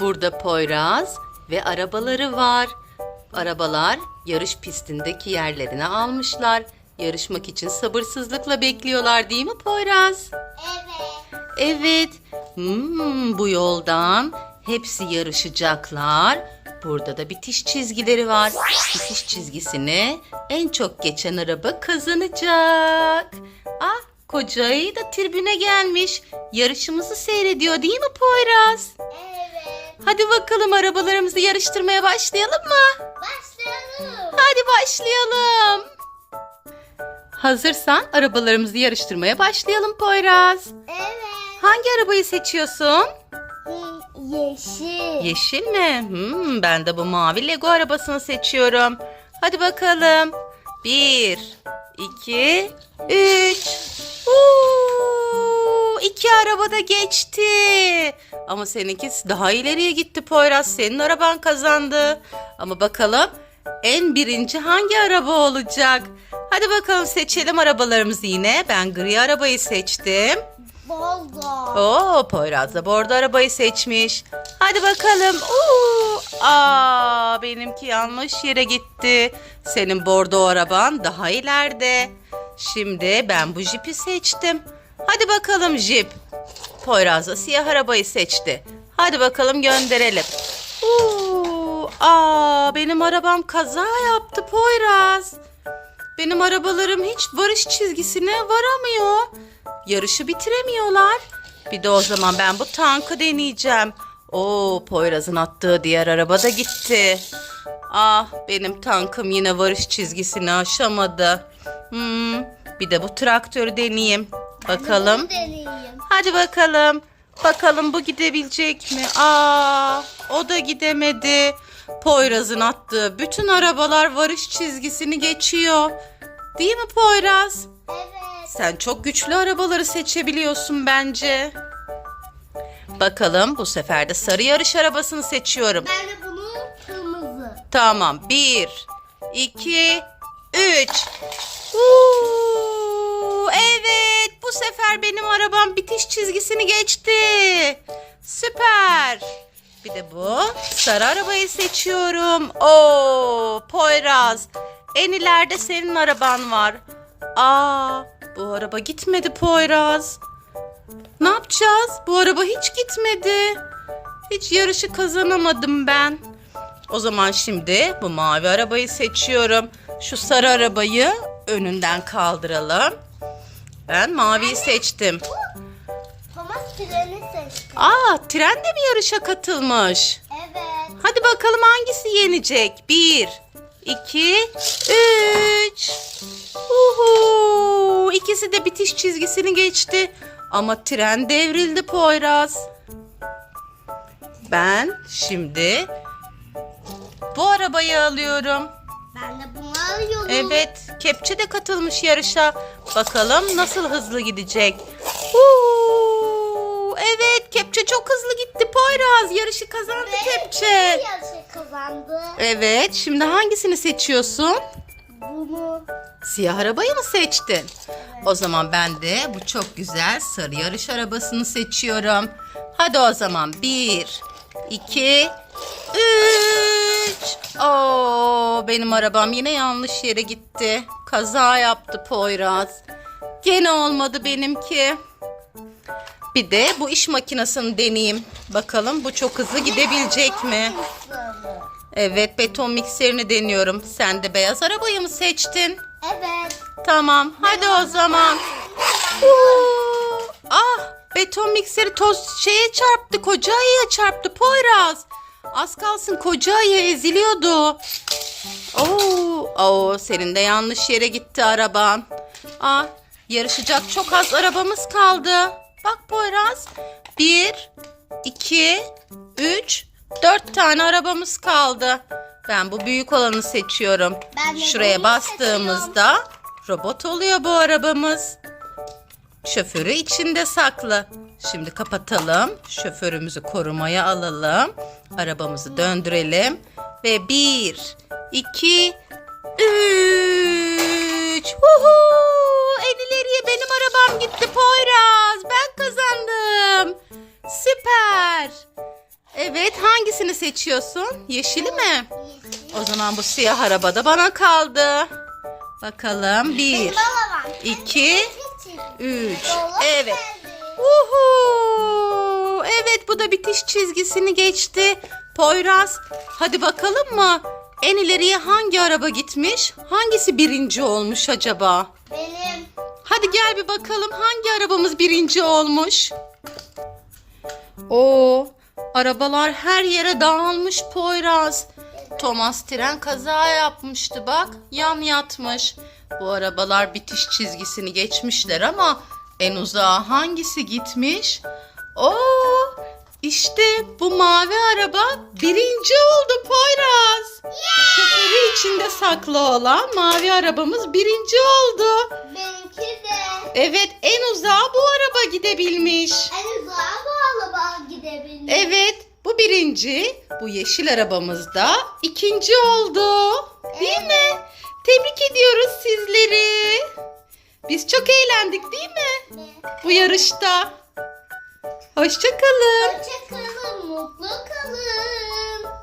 Burada Poyraz ve arabaları var. Arabalar yarış pistindeki yerlerini almışlar. Yarışmak için sabırsızlıkla bekliyorlar değil mi Poyraz? Evet. Evet. Hmm, bu yoldan hepsi yarışacaklar. Burada da bitiş çizgileri var. Bitiş çizgisini en çok geçen araba kazanacak. Ah, koca ayı da tribüne gelmiş. Yarışımızı seyrediyor değil mi Poyraz? Evet. Hadi bakalım arabalarımızı yarıştırmaya başlayalım mı? Başlayalım. Hadi başlayalım. Hazırsan arabalarımızı yarıştırmaya başlayalım Poyraz. Evet. Hangi arabayı seçiyorsun? Ye- Yeşil. Yeşil mi? Hmm, ben de bu mavi Lego arabasını seçiyorum. Hadi bakalım. Bir, iki, üç. Uuu, iki araba da geçti. Ama seninkisi daha ileriye gitti Poyraz. Senin araban kazandı. Ama bakalım en birinci hangi araba olacak? Hadi bakalım seçelim arabalarımızı yine. Ben gri arabayı seçtim. Boldo. Oo, Poyraz da bordo arabayı seçmiş. Hadi bakalım. Oo, aa, benimki yanlış yere gitti. Senin bordo araban daha ileride. Şimdi ben bu jipi seçtim. Hadi bakalım jip. Poyraz da siyah arabayı seçti. Hadi bakalım gönderelim. Oo, aa, benim arabam kaza yaptı Poyraz. Benim arabalarım hiç varış çizgisine varamıyor. Yarışı bitiremiyorlar. Bir de o zaman ben bu tankı deneyeceğim. Oo, Poyraz'ın attığı diğer araba da gitti. Ah, benim tankım yine varış çizgisini aşamadı. Hmm, bir de bu traktörü deneyeyim. Bakalım. Hadi bakalım. Bakalım bu gidebilecek mi? Aa, o da gidemedi. Poyraz'ın attığı bütün arabalar varış çizgisini geçiyor. Değil mi Poyraz? Evet. Sen çok güçlü arabaları seçebiliyorsun bence. Bakalım bu sefer de sarı yarış arabasını seçiyorum. Ben de bunu kırmızı. Tamam. Bir, iki, üç. Uuu, evet. Sefer benim arabam bitiş çizgisini geçti. Süper. Bir de bu sarı arabayı seçiyorum. Oo, Poyraz. En ileride senin araban var. Aa, bu araba gitmedi Poyraz. Ne yapacağız? Bu araba hiç gitmedi. Hiç yarışı kazanamadım ben. O zaman şimdi bu mavi arabayı seçiyorum. Şu sarı arabayı önünden kaldıralım. Ben maviyi seçtim. Thomas treni seçti. Aa, tren de mi yarışa katılmış? Evet. Hadi bakalım hangisi yenecek? Bir, iki, üç. Uhu, ikisi de bitiş çizgisini geçti. Ama tren devrildi Poyraz. Ben şimdi bu arabayı alıyorum. Alıyorum. Evet, kepçe de katılmış yarışa. Bakalım nasıl hızlı gidecek. Uuu, evet, kepçe çok hızlı gitti Poyraz. Yarışı kazandı Ve kepçe. yarışı kazandı. Evet, şimdi hangisini seçiyorsun? Bunu. Siyah arabayı mı seçtin? O zaman ben de bu çok güzel sarı yarış arabasını seçiyorum. Hadi o zaman bir, iki, üç. Oo, benim arabam yine yanlış yere gitti. Kaza yaptı Poyraz. Gene olmadı benimki. Bir de bu iş makinesini deneyeyim. Bakalım bu çok hızlı gidebilecek mi? Evet beton mikserini deniyorum. Sen de beyaz arabayı mı seçtin? Evet. Tamam hadi o zaman. Uuu, ah beton mikseri toz şeye çarptı koca ayıya çarptı Poyraz. Az kalsın koca ayı eziliyordu. Oo, oo, senin de yanlış yere gitti araban. Ah yarışacak çok az arabamız kaldı. Bak Poyraz. Bir, iki, üç, dört tane arabamız kaldı. Ben bu büyük olanı seçiyorum. Ben Şuraya bastığımızda robot oluyor bu arabamız. Şoförü içinde saklı. Şimdi kapatalım. Şoförümüzü korumaya alalım. Arabamızı döndürelim. Ve bir, iki, üç. Huhu! En ileriye benim arabam gitti Poyraz. Ben kazandım. Süper. Evet hangisini seçiyorsun? Yeşili mi? O zaman bu siyah araba da bana kaldı. Bakalım. Bir, iki, üç. Evet. Uhu! Evet bu da bitiş çizgisini geçti. Poyraz hadi bakalım mı? En ileriye hangi araba gitmiş? Hangisi birinci olmuş acaba? Benim. Hadi gel bir bakalım hangi arabamız birinci olmuş? Oo, arabalar her yere dağılmış Poyraz. Thomas tren kaza yapmıştı bak. Yan yatmış. Bu arabalar bitiş çizgisini geçmişler ama en uzağa hangisi gitmiş? Oo, işte bu mavi araba birinci oldu Poyraz. Şoförü içinde saklı olan mavi arabamız birinci oldu. Benimki de. Evet en uzağa bu araba gidebilmiş. En uzağa bu araba gidebilir. Evet bu birinci. Bu yeşil arabamız da ikinci oldu. Değil mi? Tebrik ediyoruz sizleri. Biz çok eğlendik değil mi? Bu yarışta. Hoşçakalın. Hoşçakalın, mutlu kalın.